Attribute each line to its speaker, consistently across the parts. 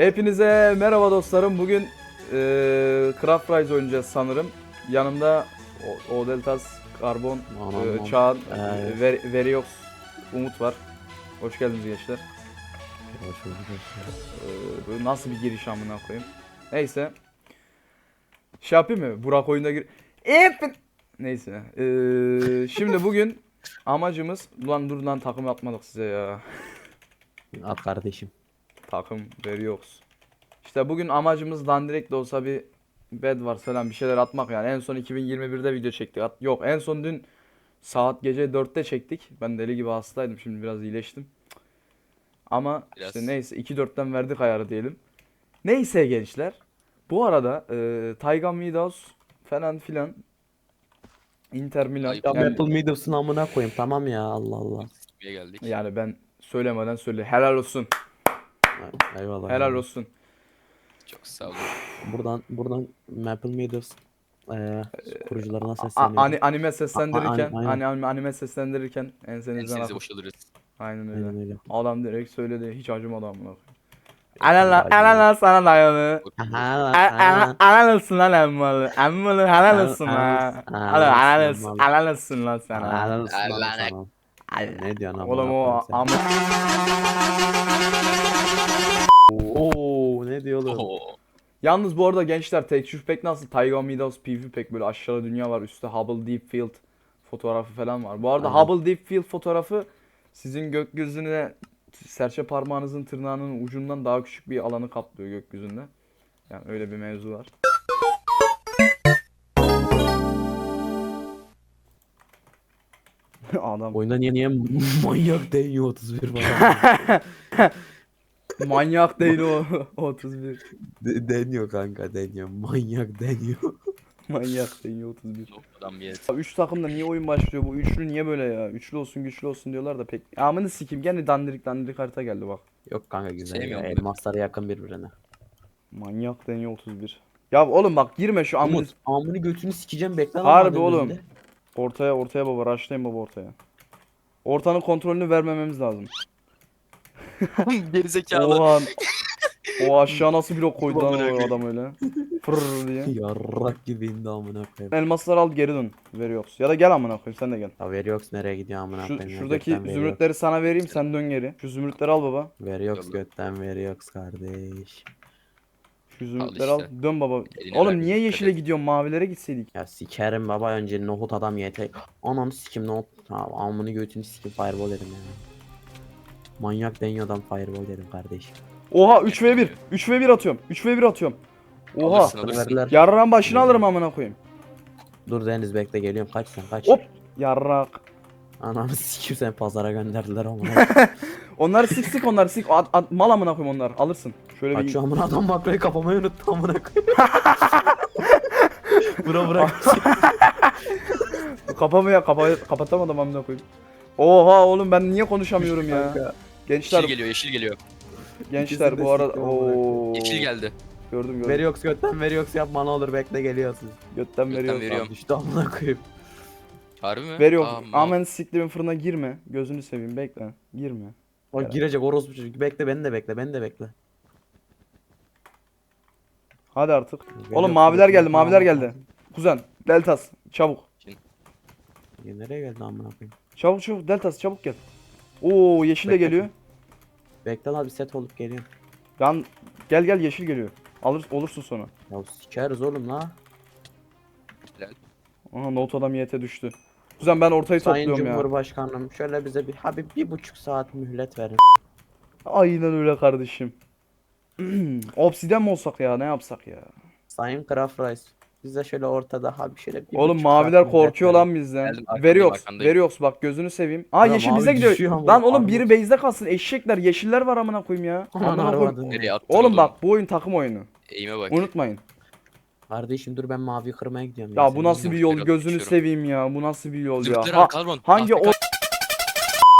Speaker 1: Hepinize merhaba dostlarım. Bugün eee Craft Rise oynayacağız sanırım. Yanımda O- Odeltas, Karbon,
Speaker 2: aman.
Speaker 1: Çağan,
Speaker 2: Evet.
Speaker 1: Ver, Veriox, Umut var. Hoş geldiniz gençler.
Speaker 2: Hoş bulduk.
Speaker 1: Böyle nasıl bir giriş amına koyayım. Neyse. Şey yapayım mı? Burak oyunda gir... Hep... Neyse. Eee, şimdi bugün amacımız... Ulan dur lan takım atmadık size ya.
Speaker 2: At kardeşim.
Speaker 1: Takım Veriox. İşte bugün amacımız dandirek de olsa bir bed var falan bir şeyler atmak yani. En son 2021'de video çektik. At yok en son dün saat gece 4'te çektik. Ben deli gibi hastaydım şimdi biraz iyileştim. Ama
Speaker 3: Biraz.
Speaker 1: işte neyse 2-4'ten verdik ayarı diyelim. Neyse gençler. Bu arada e, Taygan Midas falan filan Inter Milan.
Speaker 2: Ya
Speaker 1: yani,
Speaker 2: Maple Meadows'un amına koyayım tamam ya Allah Allah.
Speaker 3: Geldik.
Speaker 1: yani ben söylemeden söyle helal olsun.
Speaker 2: Eyvallah.
Speaker 1: Helal olsun.
Speaker 3: Çok sağ olun.
Speaker 2: Buradan buradan Maple Meadows eee kurucularına
Speaker 1: A-
Speaker 2: sesleniyorum.
Speaker 1: ani- anime seslendirirken,
Speaker 2: A- a-
Speaker 1: hani anime, anime seslendirirken ensenizden
Speaker 3: Ensenizi boşalırız.
Speaker 1: Aynen öyle.
Speaker 2: Aynen öyle.
Speaker 1: Adam direkt söyledi, hiç acımadı amına. Helal helal sana dayanı. Helal olsun lan emmalı. Emmalı helal olsun lan.
Speaker 2: helal
Speaker 1: Helal
Speaker 2: olsun lan.
Speaker 1: sana.
Speaker 2: Helal olsun lan sana.
Speaker 1: Ay,
Speaker 2: Ne diyorsun amına
Speaker 1: Oğlum o ama
Speaker 2: Oo ne diyor oğlum?
Speaker 3: Oo.
Speaker 1: Yalnız bu arada gençler tekstür pek nasıl? Taiga Midas PvP pek böyle aşağıda dünya var. Üstte Hubble Deep Field fotoğrafı falan var. Bu arada
Speaker 2: Aynen.
Speaker 1: Hubble Deep Field fotoğrafı sizin gökyüzüne serçe parmağınızın tırnağının ucundan daha küçük bir alanı kaplıyor gökyüzünde. Yani öyle bir mevzu var. Adam
Speaker 2: Oyunda niye niye manyak değiyor 31 falan.
Speaker 1: manyak değil o 31.
Speaker 2: De- deniyor kanka deniyor. Manyak deniyor.
Speaker 1: Manyak değil 31.
Speaker 3: Noktadan bir yere.
Speaker 1: Ya Üç takımda niye oyun başlıyor bu? Üçlü niye böyle ya? Üçlü olsun güçlü olsun diyorlar da pek. Amını sikeyim gene dandirik dandirik harita geldi bak.
Speaker 2: Yok kanka güzel ya.
Speaker 3: Sevmiyorum ben.
Speaker 2: Elmaslar yakın birbirine.
Speaker 1: Manyak deniyor 31. Ya oğlum bak girme şu amını.
Speaker 2: Umut amını götünü sikeceğim bekle lan
Speaker 1: Harbi oğlum.
Speaker 2: önünde.
Speaker 1: Ortaya ortaya baba raşlayın baba ortaya. Ortanın kontrolünü vermememiz lazım.
Speaker 3: Gerizekalı.
Speaker 1: Oha. O aşağı nasıl blok koydu lan o adam öyle. Fırr diye.
Speaker 2: Yarrak gibi indi amına koyayım.
Speaker 1: Elmasları al geri dön. Veriyoruz. Ya da gel amına koyayım sen de gel.
Speaker 2: Ya Veriox nereye gidiyor amına
Speaker 1: Şu,
Speaker 2: koyayım?
Speaker 1: şuradaki
Speaker 2: Veriox.
Speaker 1: zümrütleri sana vereyim sen dön geri. Şu zümrütleri al baba.
Speaker 2: Veriox
Speaker 3: Yolla.
Speaker 2: götten Veriox kardeş.
Speaker 1: Zümrütleri al.
Speaker 3: işte.
Speaker 1: Dön baba.
Speaker 3: Eline
Speaker 1: Oğlum niye
Speaker 3: dikkat
Speaker 1: yeşile
Speaker 3: et.
Speaker 1: gidiyorsun? Mavilere gitseydik.
Speaker 2: Ya sikerim baba önce nohut adam yeter. Ananı sikim nohut. Ha, amını götünü sikim fireball dedim yani. Manyak deniyordan fireball dedim kardeş.
Speaker 1: Oha 3v1. 3v1 atıyorum. 3v1 atıyorum. Oha.
Speaker 3: Alırsın alırsın.
Speaker 2: Verdiler.
Speaker 1: Yarran başını alırım amına koyayım.
Speaker 2: Dur Deniz bekle geliyorum kaç sen kaç.
Speaker 1: Hop. Yarrak.
Speaker 2: Ananı sikim sen pazara gönderdiler amına.
Speaker 1: Onları sik sik onları sik. At, at, mal amına koyayım onları. Alırsın. Şöyle bir
Speaker 2: Kaçıyor amına adam makroyu kapamayı unuttu amına koyayım. Bura bırak.
Speaker 1: Kapamı ya kapa kapatamadım amına koyayım. Oha oğlum ben niye konuşamıyorum ya? Gençler
Speaker 3: Yeşil geliyor yeşil geliyor.
Speaker 1: gençler bu arada ooo.
Speaker 3: Yeşil geldi.
Speaker 1: Gördüm gördüm.
Speaker 2: Veriox götten Veriox yapma ne olur bekle geliyorsun.
Speaker 1: Götten
Speaker 3: Götten
Speaker 1: veriyor.
Speaker 3: veriyorum.
Speaker 2: Düştü amına koyayım.
Speaker 3: Harbi mi?
Speaker 1: Veriyor.
Speaker 3: Aa, mal.
Speaker 1: Amen siktirin fırına girme. Gözünü seveyim bekle. Girme.
Speaker 2: O
Speaker 1: Evet.
Speaker 2: girecek orospu çocuk. Bekle beni de bekle beni de bekle.
Speaker 1: Hadi artık. Oğlum maviler geldi maviler geldi. Kuzen. Deltas. Çabuk.
Speaker 2: Ya nereye geldi amına koyayım?
Speaker 1: Çabuk çabuk Deltas çabuk gel. Oo yeşil de
Speaker 2: Bekle.
Speaker 1: geliyor.
Speaker 2: Bekle lan bir set olup geliyorum.
Speaker 1: Yan gel gel yeşil geliyor. Alır olursun sonra.
Speaker 2: Ya sikeriz oğlum la.
Speaker 1: Aha not adam YT düştü. Kuzen ben ortayı
Speaker 2: Sayın
Speaker 1: topluyorum ya.
Speaker 2: Cumhurbaşkanım şöyle bize bir abi bir buçuk saat mühlet verin.
Speaker 1: Aynen öyle kardeşim. Obsiden mi olsak ya ne yapsak ya?
Speaker 2: Sayın Craft Rice bize şöyle ortada abi şöyle bir
Speaker 1: Oğlum
Speaker 2: buçuk
Speaker 1: maviler
Speaker 2: saat mühlet
Speaker 1: korkuyor
Speaker 2: verin.
Speaker 1: lan bizden.
Speaker 3: Geldim, arkandayım,
Speaker 1: Veriox,
Speaker 3: arkandayım.
Speaker 1: Bak gözünü seveyim. Aa
Speaker 2: Ya
Speaker 1: yeşil
Speaker 2: mavi
Speaker 1: bize gidiyor.
Speaker 2: ama
Speaker 1: Lan oğlum biri base'de kalsın. Eşekler, yeşiller var amına koyayım ya.
Speaker 2: Aman
Speaker 1: Amına koyayım.
Speaker 2: arvadın.
Speaker 3: Nereye attın
Speaker 1: Oğlum bak bu oyun takım oyunu.
Speaker 3: Eğime bak.
Speaker 1: Unutmayın.
Speaker 2: Kardeşim dur ben mavi kırmaya gidiyorum.
Speaker 1: Ya bu nasıl bir yol
Speaker 3: Biraz
Speaker 1: gözünü
Speaker 3: geçiyorum.
Speaker 1: seveyim ya. Bu nasıl bir yol ya. Ha-
Speaker 3: karbon.
Speaker 1: hangi o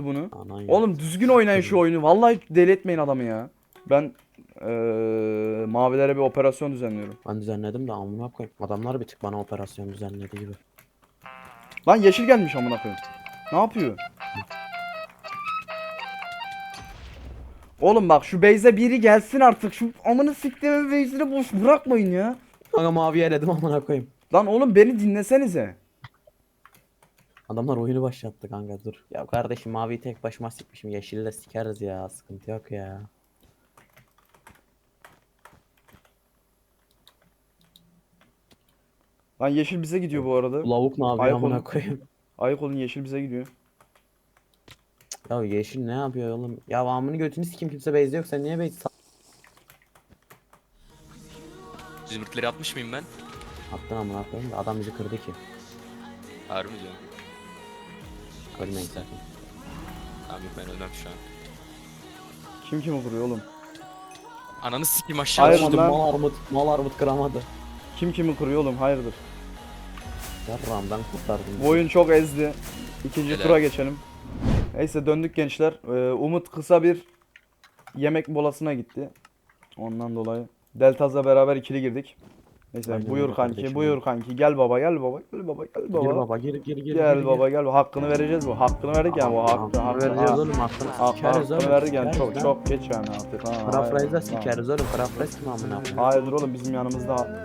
Speaker 1: bunu?
Speaker 2: Anan ya.
Speaker 1: Oğlum düzgün oynayın şu oyunu. Vallahi deli etmeyin adamı ya. Ben eee mavilere bir operasyon düzenliyorum.
Speaker 2: Ben düzenledim de amına koyayım. Adamlar bir tık bana operasyon düzenledi gibi.
Speaker 1: Lan yeşil gelmiş amına koyayım. Ne yapıyor? Oğlum bak şu base'e biri gelsin artık. Şu amını siktiğimin base'ini boş bırakmayın ya.
Speaker 2: Kanka mavi eledim amına koyayım.
Speaker 1: Lan oğlum beni dinlesenize.
Speaker 2: Adamlar oyunu başlattı kanka dur. Ya kardeşim maviyi tek başıma sikmişim. Yeşili de sikeriz ya. Sıkıntı yok ya.
Speaker 1: Lan yeşil bize gidiyor bu arada.
Speaker 2: Lavuk ne yapıyor
Speaker 1: Ayak
Speaker 2: amına
Speaker 1: olun.
Speaker 2: koyayım.
Speaker 1: Ayık olun yeşil bize gidiyor.
Speaker 2: Ya yeşil ne yapıyor oğlum? Ya amını götünü sikeyim kimse base yok. Sen niye base
Speaker 3: Zümrütleri atmış mıyım ben?
Speaker 2: attın amına koyayım da adam bizi kırdı ki.
Speaker 3: Harbi mi diyorum?
Speaker 2: Ölmeyin sakın.
Speaker 3: Tamam yok ben ölmem şu an.
Speaker 1: Kim kimi vuruyor oğlum?
Speaker 3: Ananı sikeyim aşağı
Speaker 1: Hayır,
Speaker 3: düştüm.
Speaker 1: lan.
Speaker 2: Mal armut, mal armut kıramadı.
Speaker 1: Kim kimi kırıyor oğlum? Hayırdır?
Speaker 2: Yarram ben kurtardım.
Speaker 1: Bu oyun çok ezdi. İkinci
Speaker 3: Helal.
Speaker 1: tura geçelim. Neyse döndük gençler. Ee, Umut kısa bir yemek molasına gitti. Ondan dolayı Deltaz'la beraber ikili girdik. Neyse
Speaker 2: Aynen
Speaker 1: buyur
Speaker 2: öyle
Speaker 1: kanki,
Speaker 2: kardeşim
Speaker 1: buyur kanki. Gel baba, gel baba, gel baba, gel baba.
Speaker 2: Gir baba gir gir gir.
Speaker 1: Gel baba, gel. Hakkını vereceğiz bu. Hakkını verdik yani bu hakkı,
Speaker 2: Hakkını
Speaker 1: hakkı.
Speaker 2: vereceğiz
Speaker 1: ha-
Speaker 2: oğlum hakkını
Speaker 1: Hakkı,
Speaker 2: sikeriz
Speaker 1: hakkını
Speaker 2: oğlum.
Speaker 1: verdik yani
Speaker 2: sikeriz
Speaker 1: çok
Speaker 2: lan.
Speaker 1: çok geç yani artık. Ha,
Speaker 2: Parafrase'da
Speaker 1: hayır,
Speaker 2: sikeriz oğlum. Parafraze kim amına
Speaker 1: ha. Hayırdır oğlum bizim yanımızda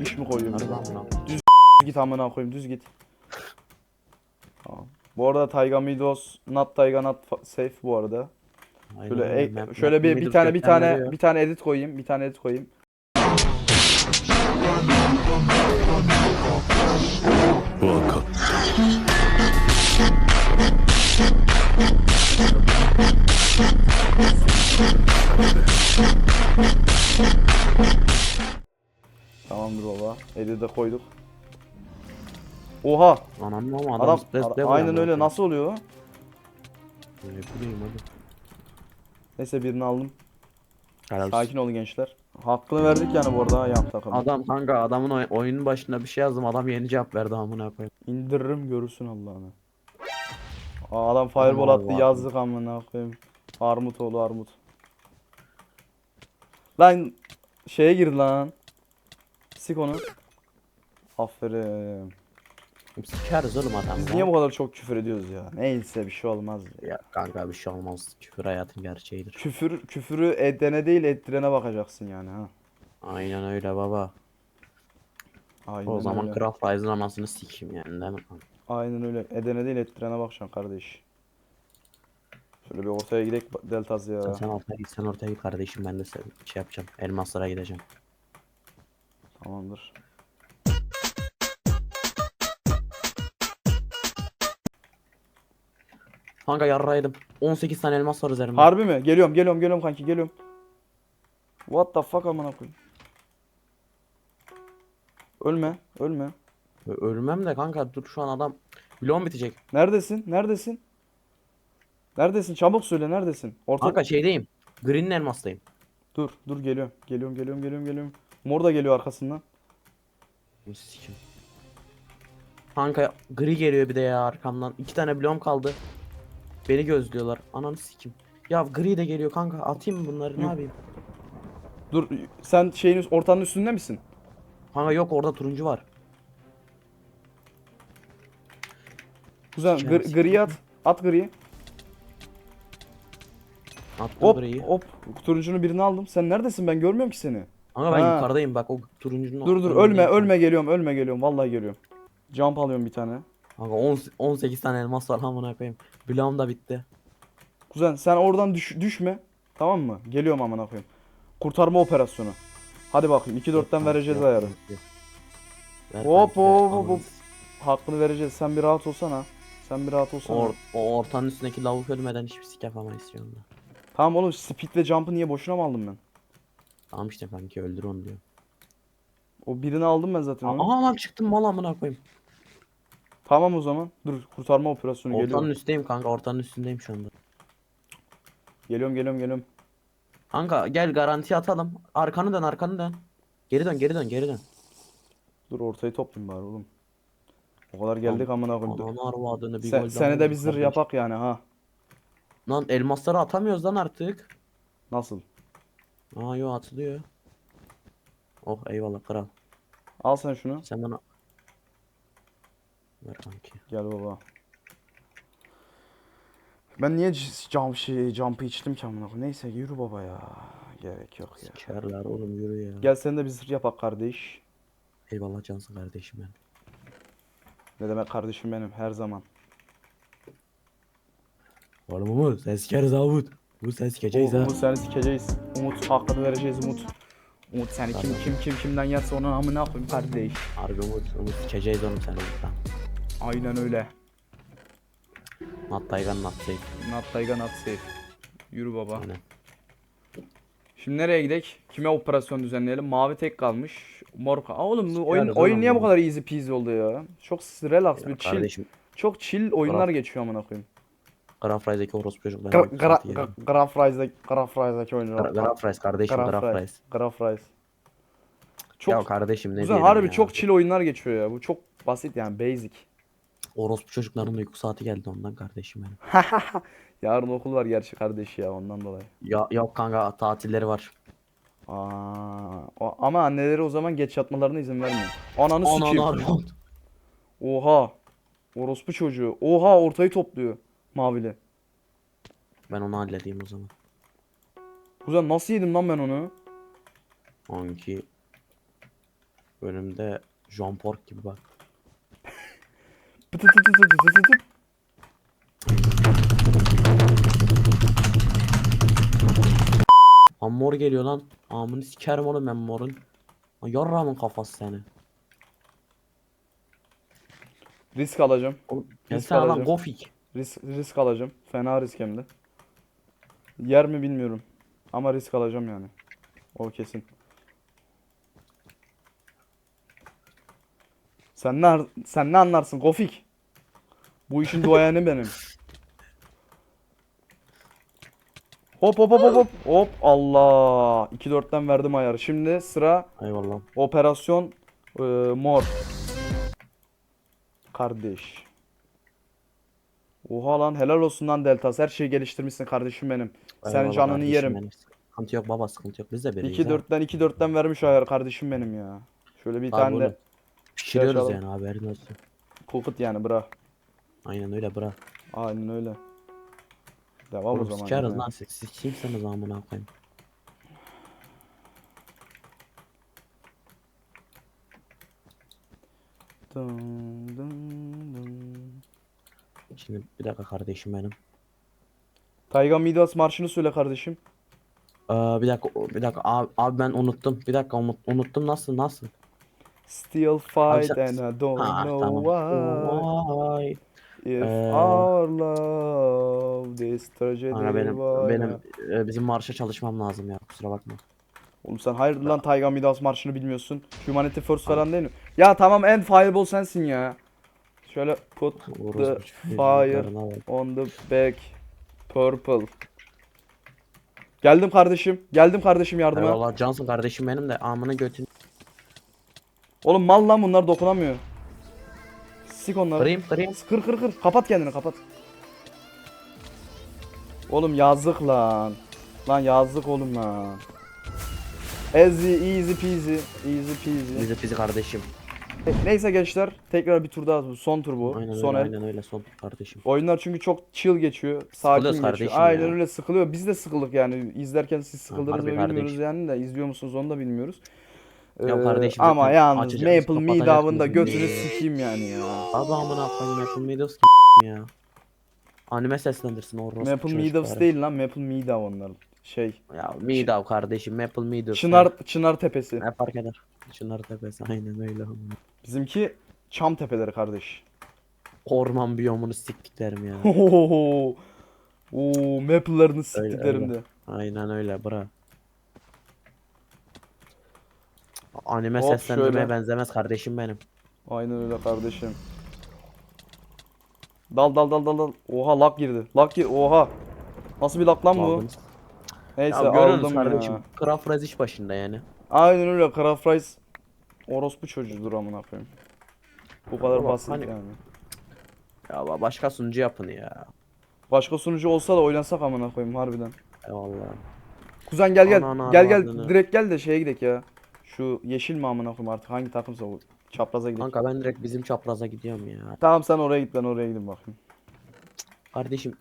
Speaker 1: iş mi koyuyorsun?
Speaker 2: Harbi amına koyayım.
Speaker 1: Düz git amına koyayım düz git. Tamam. Bu arada Tayga Midos, not Tayga not fa- safe bu arada.
Speaker 2: Aynen
Speaker 1: Şöyle
Speaker 2: öyle.
Speaker 1: ek-
Speaker 2: Map-
Speaker 1: şöyle
Speaker 2: map
Speaker 1: bir bir
Speaker 2: middle
Speaker 1: tane bir tane
Speaker 2: veriyor.
Speaker 1: bir tane edit koyayım. Bir tane edit koyayım. Tamamdır baba. Edit'e koyduk. Oha!
Speaker 2: Anam ama adam,
Speaker 1: Adam,
Speaker 2: stres
Speaker 1: a-
Speaker 2: level
Speaker 1: aynen öyle. Nasıl oluyor?
Speaker 2: Ne bileyim hadi.
Speaker 1: Neyse birini aldım.
Speaker 2: Helal olsun.
Speaker 1: Sakin olun gençler. Hakkını verdik yani bu arada yan takım.
Speaker 2: Adam kanka adamın oy- oyunun başında bir şey yazdım adam yeni cevap verdi amına koyayım.
Speaker 1: İndiririm görürsün Allah'ını. Aa, adam fireball attı
Speaker 2: Allah'ım.
Speaker 1: yazdık amına koyayım. Armut oğlu armut. Lan şeye girdi lan. Sik onu. Aferin.
Speaker 2: Sikeriz oğlum adam.
Speaker 1: Biz niye bu kadar çok küfür ediyoruz ya? Neyse bir şey olmaz. ya.
Speaker 2: Ya kanka bir şey olmaz. Küfür hayatın gerçeğidir.
Speaker 1: Küfür küfürü edene değil ettirene bakacaksın yani ha.
Speaker 2: Aynen öyle baba.
Speaker 1: Aynen
Speaker 2: o zaman
Speaker 1: öyle.
Speaker 2: Kral Faiz'in anasını sikeyim yani değil mi kanka?
Speaker 1: Aynen öyle. Edene değil ettirene bakacaksın kardeş. Şöyle bir ortaya gidelim Deltaz ya.
Speaker 2: Sen, sen ortaya git sen ortaya git kardeşim ben de sen şey yapacağım. Elmaslara gideceğim.
Speaker 1: Tamamdır.
Speaker 2: Kanka yarraydım. 18 tane elmas var üzerimde.
Speaker 1: Harbi mi? Geliyorum, geliyorum, geliyorum kanki, geliyorum. What the fuck amına koyayım. Ölme, ölme.
Speaker 2: Ö- Ölmem de kanka dur şu an adam. Bloğum bitecek.
Speaker 1: Neredesin? Neredesin? Neredesin? Çabuk söyle neredesin? Orta
Speaker 2: Kanka şeydeyim. Green'in elmastayım.
Speaker 1: Dur, dur geliyorum. Geliyorum, geliyorum, geliyorum, geliyorum. Mor da geliyor arkasından.
Speaker 2: Sikim. Kanka gri geliyor bir de ya arkamdan. İki tane bloğum kaldı. Beni gözlüyorlar. Ananı sikim. Ya gri de geliyor kanka. Atayım mı bunları ne
Speaker 1: Yok.
Speaker 2: yapayım?
Speaker 1: Dur, sen şeyin üst- ortanın üstünde misin?
Speaker 2: Kanka yok orada turuncu var.
Speaker 1: Kuzen,
Speaker 2: Şey
Speaker 1: gri, griyi at. At griyi.
Speaker 2: Attım
Speaker 1: Hop,
Speaker 2: griyi.
Speaker 1: hop. Turuncunun birini aldım. Sen neredesin? Ben görmüyorum ki seni.
Speaker 2: Kanka ben
Speaker 1: Ha.
Speaker 2: yukarıdayım bak o turuncunun
Speaker 1: Dur dur, ölme, ölme geliyorum, ölme geliyorum. Vallahi geliyorum. Jump alıyorum bir tane.
Speaker 2: Kanka 10, 18 tane elmas var amına koyayım. Bloğum da bitti.
Speaker 1: Kuzen sen oradan düş, düşme. Tamam mı? Geliyorum amına koyayım. Kurtarma operasyonu. Hadi bakayım 2-4'ten vereceğiz ayarı.
Speaker 2: Ver
Speaker 1: Hop,
Speaker 2: kanka,
Speaker 1: hop, hop. Hakkını vereceğiz. Sen bir rahat olsana. Sen bir rahat olsana.
Speaker 2: Or, o ortanın üstündeki lavuk ölmeden hiçbir sik yapamayız şu anda.
Speaker 1: Tamam oğlum speed ve jump'ı niye boşuna mı aldım ben?
Speaker 2: Tamam işte kanki öldür onu diyor.
Speaker 1: O birini aldım ben zaten onu.
Speaker 2: Aha lan çıktım mal amına koyayım.
Speaker 1: Tamam o zaman. Dur kurtarma operasyonu
Speaker 2: Ortanın
Speaker 1: geliyorum.
Speaker 2: üstteyim kanka ortanın üstündeyim şu anda.
Speaker 1: Geliyorum geliyorum geliyorum.
Speaker 2: Kanka gel garanti atalım. Arkanı dön arkanı dön. Geri dön geri dön geri dön.
Speaker 1: Dur ortayı toplayayım bari oğlum. O kadar geldik amına koyayım.
Speaker 2: Ananı arvadını bir
Speaker 1: Sen,
Speaker 2: gol daha
Speaker 1: de bir zırh yapak yani ha.
Speaker 2: Lan elmasları atamıyoruz lan artık.
Speaker 1: Nasıl?
Speaker 2: Aa yo atılıyor. Oh eyvallah kral.
Speaker 1: Al sen şunu.
Speaker 2: Sen bana... Ver kanki.
Speaker 1: Gel baba. Ben niye jump şey, jump'ı içtim ki amına koyayım? Neyse yürü baba ya. Gerek yok ya.
Speaker 2: Sikerler oğlum yürü ya.
Speaker 1: Gel sen de bir yapak kardeş.
Speaker 2: Eyvallah cansın kardeşim benim.
Speaker 1: Ne demek kardeşim benim her zaman.
Speaker 2: Oğlum Umut sen sikeriz ha Umut. Bu sen sikeceğiz ha.
Speaker 1: Umut seni sikeceğiz. Umut hakkını vereceğiz Umut. Umut seni kim kim kim kimden yerse onun amına koyayım kardeş.
Speaker 2: Harbi Umut. Umut sikeceğiz oğlum seni buradan.
Speaker 1: Aynen öyle.
Speaker 2: Not Taygan not safe.
Speaker 1: Not Tayga not safe. Yürü baba.
Speaker 2: Aynen.
Speaker 1: Şimdi nereye gidek? Kime operasyon düzenleyelim? Mavi tek kalmış. Mor ka- Aa, oğlum bu oyun oyun niye bu kadar easy peasy oldu ya? Çok relax
Speaker 2: Ya
Speaker 1: bir chill.
Speaker 2: kardeşim
Speaker 1: Çok chill oyunlar geçiyor amına koyayım.
Speaker 2: Graf Rise'deki orospu çocuklar.
Speaker 1: Gra gra gra Graf Rise'daki Graf Rise'daki oyunlar.
Speaker 2: Graf Rise kardeşim
Speaker 1: Graf
Speaker 2: Graf
Speaker 1: Rise. Graf Rise.
Speaker 2: Ya
Speaker 1: Çok
Speaker 2: kardeşim ne
Speaker 1: güzel harbi
Speaker 2: ya.
Speaker 1: çok chill oyunlar geçiyor ya. Bu çok basit yani basic.
Speaker 2: Orospu çocukların uyku saati geldi ondan kardeşim benim.
Speaker 1: Yarın okul var gerçi kardeş ya ondan dolayı.
Speaker 2: Ya yok kanka tatilleri var.
Speaker 1: Aa, o- ama anneleri o zaman geç yatmalarına izin vermiyor. Ananı
Speaker 2: Ana
Speaker 1: sikeyim.
Speaker 2: ana ana.
Speaker 1: Oha. Orospu çocuğu. Oha ortayı topluyor. Mavili.
Speaker 2: Ben onu halledeyim o zaman.
Speaker 1: Kuzen nasıl yedim lan ben onu?
Speaker 2: Anki önümde John Pork gibi bak. Lan mor geliyor lan. Amını sikerim oğlum ben morun. Yarramın kafası seni.
Speaker 1: Risk alacağım.
Speaker 2: Oğlum
Speaker 1: Risk
Speaker 2: gelsene lan
Speaker 1: alacağım.
Speaker 2: Gofik.
Speaker 1: Risk, risk alacağım. Fena risk hem de. Yer mi bilmiyorum. Ama risk alacağım yani. O kesin. Sen ne sen ne anlarsın Gofik? Bu işin duayeni benim. Hop hop hop hop hop. Hop Allah. 2-4'ten verdim ayarı. Şimdi sıra
Speaker 2: Eyvallah.
Speaker 1: Operasyon e, Mor. Kardeş. Oha lan helal olsun lan Deltas. Her şeyi geliştirmişsin kardeşim benim. Senin
Speaker 2: Eyvallah
Speaker 1: canını
Speaker 2: kardeşim
Speaker 1: yerim.
Speaker 2: benim. Sıkıntı yok baba sıkıntı yok biz de biriyiz
Speaker 1: 2-4'ten 2-4'ten vermiş ayar kardeşim benim ya. Şöyle bir
Speaker 2: Abi
Speaker 1: tane de
Speaker 2: oğlum. Pişiriyoruz
Speaker 1: Yaşalım.
Speaker 2: yani haberin olsun.
Speaker 1: pulpit yani bra.
Speaker 2: Aynen öyle bırak.
Speaker 1: Aynen öyle. Devam o
Speaker 2: Oğlum
Speaker 1: zaman.
Speaker 2: sikeriz
Speaker 1: yani.
Speaker 2: lan siz. Siz kimsiniz amına koyayım.
Speaker 1: Dın dın dın.
Speaker 2: Şimdi bir dakika kardeşim benim.
Speaker 1: Tayga Midas marşını söyle kardeşim.
Speaker 2: Ee, bir dakika o- bir dakika abi, abi ben unuttum. Bir dakika unut- unuttum nasıl nasıl?
Speaker 1: Still fight and I don't
Speaker 2: Ha
Speaker 1: know
Speaker 2: tamam.
Speaker 1: why. If
Speaker 2: Ee,
Speaker 1: our love this tragedy
Speaker 2: benim
Speaker 1: why
Speaker 2: benim e, bizim marşa çalışmam lazım ya kusura bakma.
Speaker 1: Oğlum sen hayırdır lan Tayga Midas marşını bilmiyorsun. Humanity First falan değil mi? Ya tamam en fireball sensin ya. Şöyle put the fire on the back purple. Geldim kardeşim. Geldim kardeşim yardıma.
Speaker 2: Eyvallah Johnson kardeşim benim de amına götün.
Speaker 1: Oğlum mal lan bunlar dokunamıyor. Sik onları.
Speaker 2: Kırayım kırayım.
Speaker 1: Kır kır kır. Kapat kendini kapat. Oğlum yazık lan. Lan yazık oğlum lan. Easy easy peasy. Easy peasy.
Speaker 2: Bizi bizi kardeşim.
Speaker 1: Neyse gençler tekrar bir tur daha son tur bu.
Speaker 2: Aynen
Speaker 1: son
Speaker 2: öyle
Speaker 1: el.
Speaker 2: aynen öyle son kardeşim.
Speaker 1: Oyunlar çünkü çok chill geçiyor. Sakin
Speaker 2: Sıkılıyoruz
Speaker 1: geçiyor.
Speaker 2: kardeşim
Speaker 1: Aynen
Speaker 2: ya.
Speaker 1: öyle sıkılıyor. Biz de sıkıldık yani. İzlerken siz sıkıldınız
Speaker 2: harbi
Speaker 1: mı bilmiyoruz
Speaker 2: kardeşim.
Speaker 1: yani de izliyor musunuz onu da bilmiyoruz.
Speaker 2: Ya
Speaker 1: Ee,
Speaker 2: kardeşim
Speaker 1: ama yalnız
Speaker 2: açacağız,
Speaker 1: Maple
Speaker 2: kapatacağız
Speaker 1: Meadow'un da götünü sikeyim yani ya.
Speaker 2: Abi amına koyayım Maple Meadows kim ya. Anime seslendirsin o orospu
Speaker 1: Maple Meadows
Speaker 2: çocukları.
Speaker 1: değil lan Maple Meadow onlar. Şey.
Speaker 2: Ya Meadow kardeşim Maple Meadows.
Speaker 1: Çınar Çınar Tepesi.
Speaker 2: Ne fark eder? Çınar tepesi aynen öyle. amına.
Speaker 1: Bizimki Çam Tepeleri kardeş.
Speaker 2: Orman biyomunu siktiklerim ya.
Speaker 1: Oo, Maple'larını siktiklerim
Speaker 2: öyle.
Speaker 1: de.
Speaker 2: Aynen öyle bra. Anime
Speaker 1: Hop,
Speaker 2: seslendirmeye
Speaker 1: şöyle.
Speaker 2: benzemez kardeşim benim.
Speaker 1: Aynen öyle kardeşim. Dal dal dal dal dal. Oha lag girdi. Lag gir. Oha. Nasıl bir lag lan bu?
Speaker 2: Aldınız.
Speaker 1: Neyse
Speaker 2: Ya
Speaker 1: aldım
Speaker 2: kardeşim.
Speaker 1: ya.
Speaker 2: Craft Rise iş başında yani.
Speaker 1: Aynen öyle. Craft Rice orospu çocuğudur amına koyayım. Bu kadar basit
Speaker 2: hani-
Speaker 1: yani.
Speaker 2: Ya ba- başka sunucu yapın ya.
Speaker 1: Başka sunucu olsa da oynasak amına koyayım harbiden.
Speaker 2: Eyvallah.
Speaker 1: Kuzen gel gel.
Speaker 2: Ananı
Speaker 1: gel gel.
Speaker 2: avradını.
Speaker 1: Direkt gel de şeye gidek ya. Şu yeşil mi amına koyayım artık hangi takımsa o. Çapraza gidelim.
Speaker 2: Kanka ben direkt bizim çapraza gidiyorum ya.
Speaker 1: Tamam sen oraya git ben oraya gideyim bakayım.
Speaker 2: Kardeşim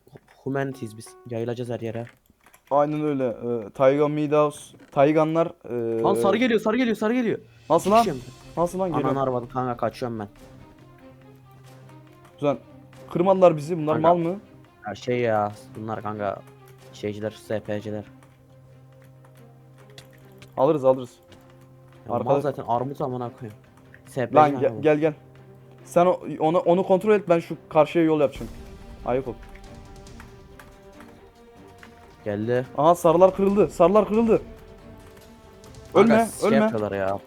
Speaker 2: Humanities biz. Yayılacağız her yere.
Speaker 1: Aynen öyle. Ee, Taygan Midaus, Tayganlar ee,
Speaker 2: Lan sarı geliyor sarı geliyor sarı geliyor.
Speaker 1: Nasıl lan?
Speaker 2: Şimdi.
Speaker 1: Nasıl lan geliyor?
Speaker 2: Ananı arabadı kanka kaçıyorum ben.
Speaker 1: Güzel. Kırmadılar bizi. Bunlar
Speaker 2: Kanka.
Speaker 1: mal mı?
Speaker 2: Ya şey ya bunlar kanka şeyciler SP'ciler.
Speaker 1: Alırız alırız. Arkadaş-
Speaker 2: zaten armut amına koyayım. SP
Speaker 1: Lan gel, gel gel. Sen o- onu onu kontrol et ben şu karşıya yol yapacağım. Ayık ol.
Speaker 2: Geldi.
Speaker 1: Aha sarılar kırıldı. Sarılar kırıldı. Ölme,
Speaker 2: şey
Speaker 1: ölme.
Speaker 2: yapıyorlar ya.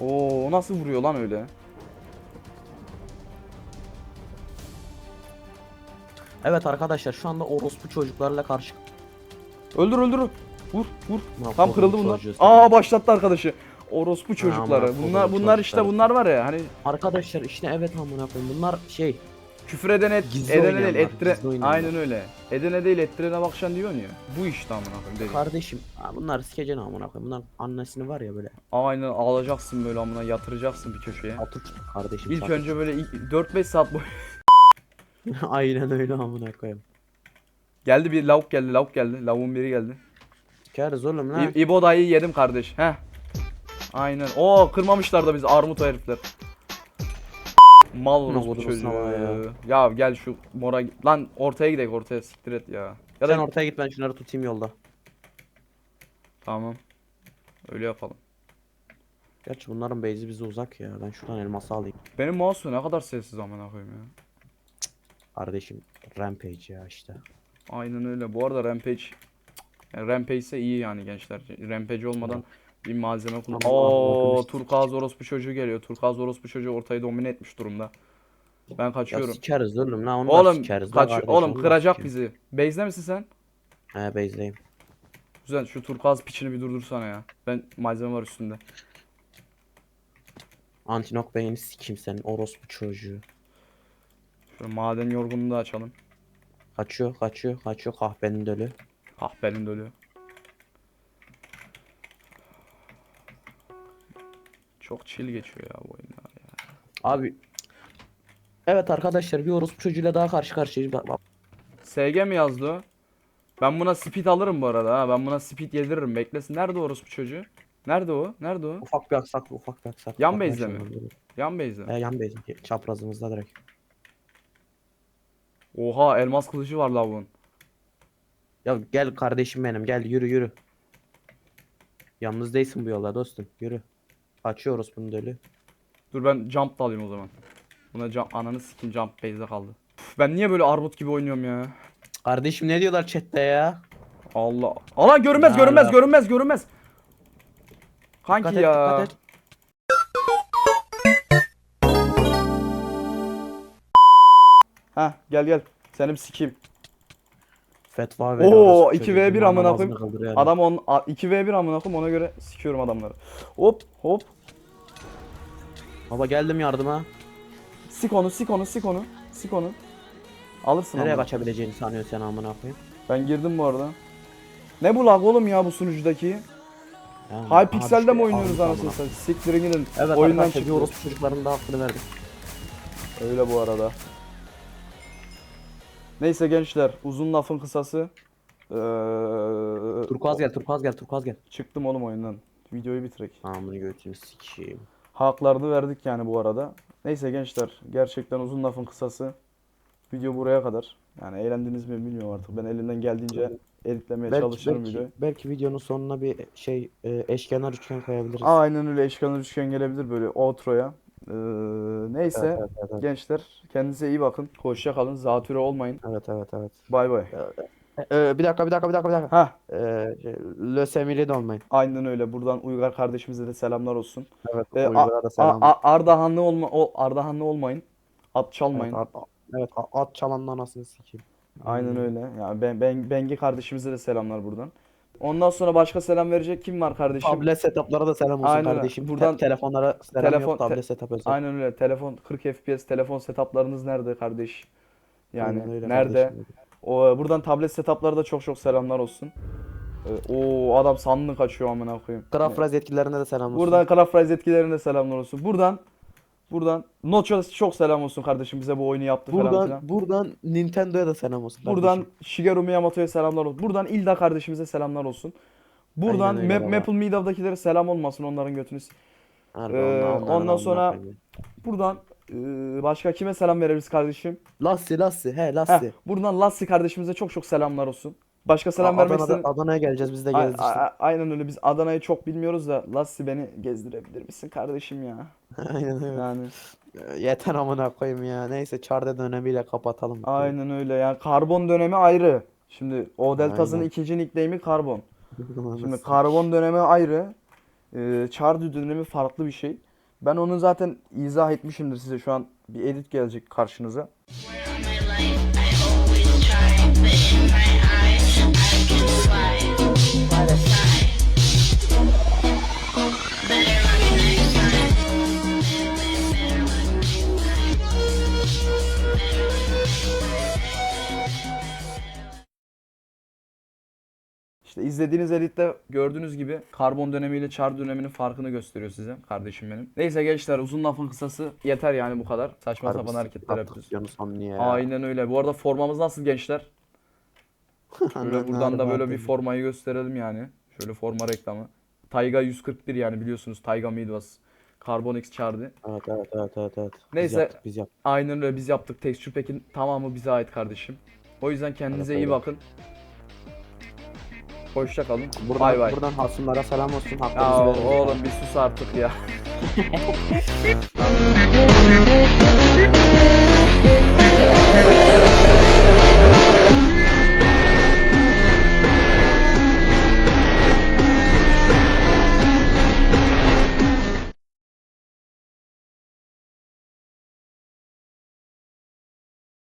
Speaker 1: Oo o nasıl vuruyor lan öyle?
Speaker 2: Evet arkadaşlar şu anda orospu çocuklarla karşı.
Speaker 1: Öldür öldür. Vur vur.
Speaker 2: Ulan
Speaker 1: Tam kırıldı bunlar. Aa başlattı arkadaşı. Orospu çocukları.
Speaker 2: aman
Speaker 1: Bunlar
Speaker 2: kodum
Speaker 1: bunlar işte
Speaker 2: çocukları.
Speaker 1: bunlar var ya hani
Speaker 2: Arkadaşlar işte evet amına koyayım bunlar şey
Speaker 1: küfür eden et,
Speaker 2: Gizli
Speaker 1: edene değil
Speaker 2: oynayanlar,
Speaker 1: ettire.
Speaker 2: gizli oynayanlar.
Speaker 1: Aynen öyle. Edene değil ettirene bakacaksın diyorsun ya. Bu işte amına koyayım dedi.
Speaker 2: kardeşim ha, bunlar sikecen amına koyayım bunlar annesini var ya böyle
Speaker 1: Aynen alacaksın böyle amına yatıracaksın bir köşeye.
Speaker 2: otur kardeşim.
Speaker 1: İlk
Speaker 2: sakın.
Speaker 1: önce böyle ilk 4-5 saat boy.
Speaker 2: Aynen öyle amına koyayım.
Speaker 1: geldi bir lavuk geldi lavuk geldi. Lavuğun biri geldi.
Speaker 2: Sikeriz oğlum lan.
Speaker 1: İ- İbo yedim kardeş. Heh. Aynen. Oo kırmamışlar da bizi armut herifler. Mal
Speaker 2: Ne
Speaker 1: orospu çocuğu.
Speaker 2: ya?
Speaker 1: Ya gel şu mora lan ortaya gidelim ortaya siktir et ya. Ya
Speaker 2: Sen
Speaker 1: da
Speaker 2: ortaya git ben şunları tutayım yolda.
Speaker 1: tamam. Öyle yapalım.
Speaker 2: Gerçi bunların base'i bize uzak ya. Ben şuradan elması alayım.
Speaker 1: Benim mouse ne kadar sessiz amına koyayım ya.
Speaker 2: Kardeşim Rampage ya işte.
Speaker 1: Aynen öyle. Bu arada Rampage yani Rampage ise iyi yani gençler. Rampage olmadan bir malzeme kullan. Oo, Turkuaz orospu çocuğu geliyor. Turkuaz orospu çocuğu ortayı domine etmiş durumda. Ben
Speaker 2: Ya
Speaker 1: kaçıyorum.
Speaker 2: sikeriz oğlum lan onu da
Speaker 1: Oğlum
Speaker 2: sikeriz.
Speaker 1: kaç
Speaker 2: kardeşim,
Speaker 1: oğlum kıracak bizi. Base'de misin sen?
Speaker 2: He base'deyim.
Speaker 1: Güzel şu turkuaz piçini bir durdursana ya. Ben malzeme var üstünde.
Speaker 2: Antinok beyni sikeyim senin orospu çocuğu.
Speaker 1: Şöyle maden yorgunluğu da açalım.
Speaker 2: Kaçıyor kaçıyor kaçıyor kahvenin dölü.
Speaker 1: Kahpenin dölü. Çok chill geçiyor ya bu oyunlar ya.
Speaker 2: Abi Evet arkadaşlar bir orospu çocuğuyla daha karşı karşıyayız. Bak.
Speaker 1: SG mi yazdı o? Ben buna speed alırım bu arada ha. Ben buna speed yediririm. Beklesin. Nerede orospu çocuğu? Nerede o? Nerede o?
Speaker 2: Ufak bir aksak ufak bir aksak.
Speaker 1: Yan base'de mi? Yan base'de.
Speaker 2: He yan base. Çaprazımızda direkt.
Speaker 1: Oha elmas kılıcı var lavuğun.
Speaker 2: Ya gel kardeşim benim gel yürü yürü. Yalnız değilsin bu yolda dostum yürü. Açıyoruz bunu dölü.
Speaker 1: Dur ben jump da alayım o zaman. Buna jump, ananı sikim jump base'de kaldı. Üf, ben niye böyle armut gibi oynuyorum ya?
Speaker 2: Kardeşim ne diyorlar chatte ya?
Speaker 1: Allah. Allah görünmez
Speaker 2: Ne
Speaker 1: görünmez
Speaker 2: ala-
Speaker 1: görünmez görünmez. Kanki
Speaker 2: Dikkat et
Speaker 1: ya.
Speaker 2: dikkat et.
Speaker 1: Heh gel gel. Seni bir sikeyim.
Speaker 2: Fetva ver.
Speaker 1: Oo,
Speaker 2: orospu
Speaker 1: 2v1
Speaker 2: çocuğu,
Speaker 1: amına koyayım.
Speaker 2: yani.
Speaker 1: Adam on a- 2v1 amına koyayım ona göre sikiyorum adamları. Hop hop.
Speaker 2: Baba geldim yardıma.
Speaker 1: Sik onu sik onu sik onu. Sik onu. Alırsın
Speaker 2: Nereye kaçabileceğini sanıyorsun sen amına koyayım?
Speaker 1: Ben girdim bu arada. Ne bu lag oğlum ya bu sunucudaki?
Speaker 2: Yani,
Speaker 1: High Pixel'de mi oynuyoruz anasını satayım? Siktirin gidin.
Speaker 2: Evet
Speaker 1: Oyundan
Speaker 2: arkadaşlar bir
Speaker 1: çıktı.
Speaker 2: orospu çocukların da hakkını verdik.
Speaker 1: Öyle bu arada. Neyse gençler uzun lafın kısası. Ee,
Speaker 2: Turkuaz gel Turkuaz gel Turkuaz gel.
Speaker 1: Çıktım oğlum oyundan. Videoyu bitirek.
Speaker 2: Amını götünü sikeyim.
Speaker 1: Haklarını verdik yani bu arada. Neyse gençler gerçekten uzun lafın kısası. Video buraya kadar. Yani eğlendiniz mi bilmiyorum artık. Ben elimden geldiğince editlemeye
Speaker 2: Belki,
Speaker 1: çalışırım
Speaker 2: belki,
Speaker 1: videoyu.
Speaker 2: belki videonun sonuna bir şey e, eşkenar üçgen koyabiliriz.
Speaker 1: Aynen öyle eşkenar üçgen gelebilir böyle outro'ya. Ee, neyse
Speaker 2: Evet, evet, evet, evet.
Speaker 1: gençler kendinize iyi bakın. Hoşça kalın. Zatüre olmayın.
Speaker 2: evet evet evet.
Speaker 1: Bay bay.
Speaker 2: Ee, bir dakika bir dakika bir dakika bir dakika.
Speaker 1: Ha
Speaker 2: Ee, şey, lösemili de olmayın.
Speaker 1: aynen öyle. Buradan Uygar kardeşimize de selamlar olsun.
Speaker 2: Evet.
Speaker 1: Ee,
Speaker 2: Uygar'a da
Speaker 1: A-
Speaker 2: selam.
Speaker 1: A- Ardahanlı olma o Ardahanlı olmayın. At
Speaker 2: Evet,
Speaker 1: çalmayın.
Speaker 2: at, evet a- at çalanın anasını sikeyim.
Speaker 1: Aynen
Speaker 2: Hmm.
Speaker 1: öyle. Yani ben, ben Bengi kardeşimize de selamlar buradan. Ondan sonra başka selam verecek kim var kardeşim?
Speaker 2: Tablet setup'lara da selam olsun
Speaker 1: Aynen
Speaker 2: kardeşim.
Speaker 1: Buradan
Speaker 2: Te- telefonlara selam
Speaker 1: telefon-
Speaker 2: yok
Speaker 1: te-
Speaker 2: tablet setup özel.
Speaker 1: Aynen öyle. Telefon 40 FPS telefon setuplarınız nerede kardeş? Yani
Speaker 2: Aynen öyle
Speaker 1: nerede?
Speaker 2: kardeşim.
Speaker 1: O buradan tablet setuplara da çok çok selamlar olsun. Ee, o adam sandık açıyor amına koyayım.
Speaker 2: Grafraz yetkililerine de selam olsun.
Speaker 1: Buradan Craft Rise etkilerine selamlar olsun. Buradan Buradan Nocho'ya çok selam olsun kardeşim bize bu oyunu yaptı falan
Speaker 2: Buradan
Speaker 1: filan.
Speaker 2: buradan Nintendo'ya da selam olsun.
Speaker 1: Buradan
Speaker 2: kardeşim.
Speaker 1: Shigeru Miyamoto'ya selamlar olsun. Buradan Ilda kardeşimize selamlar olsun. Buradan
Speaker 2: Aynen
Speaker 1: Ma-. Maple Meadow'dakilere selam olmasın onların götünüz.
Speaker 2: Harbi
Speaker 1: Ee,
Speaker 2: ondan-
Speaker 1: ondan
Speaker 2: ondan
Speaker 1: sonra-
Speaker 2: koyayım.
Speaker 1: Buradan e, başka kime selam veririz kardeşim?
Speaker 2: Lassi Lassi he
Speaker 1: Heh,
Speaker 2: Lassi.
Speaker 1: buradan Lassi kardeşimize çok çok selamlar olsun. Başka selam
Speaker 2: Aa,
Speaker 1: vermek
Speaker 2: Adana'da-
Speaker 1: istedim.
Speaker 2: Adana'ya geleceğiz biz de
Speaker 1: A-
Speaker 2: gezdirsin.
Speaker 1: a- aynen öyle biz Adana'yı çok bilmiyoruz da Lassi beni gezdirebilir misin kardeşim ya?
Speaker 2: Aynen öyle.
Speaker 1: Yani
Speaker 2: Yeter amına koyayım ya. Neyse Çarda dönemiyle kapatalım.
Speaker 1: aynen öyle yani karbon dönemi ayrı. Şimdi o deltasının
Speaker 2: Aynen.
Speaker 1: ikinci nickname'i karbon. Şimdi karbon dönemi ayrı. E, Çardı dönemi farklı bir şey. Ben onu zaten izah etmişimdir size şu an bir edit gelecek karşınıza. İşte izlediğiniz editte gördüğünüz gibi karbon dönemiyle çar döneminin farkını gösteriyor size kardeşim benim. Neyse gençler uzun lafın kısası yeter yani bu kadar. Saçma sapan hareketler yapıyoruz. Aynen öyle. Bu arada formamız nasıl gençler? Şöyle buradan da böyle bir formayı gösterelim yani. Şöyle forma reklamı. Tayga 141 yani biliyorsunuz Tayga Midwas. Carbon X çağırdı.
Speaker 2: Evet evet evet evet. evet. Biz
Speaker 1: Neyse.
Speaker 2: yaptık, biz yaptık.
Speaker 1: Aynen öyle biz yaptık. Texture Pack'in tamamı bize ait kardeşim. O yüzden kendinize
Speaker 2: Evet,
Speaker 1: iyi bakın. Hoşça kalın.
Speaker 2: Buradan,
Speaker 1: Bay bay.
Speaker 2: buradan hasımlara selam olsun.
Speaker 1: Ya
Speaker 2: verin.
Speaker 1: oğlum bir sus artık ya.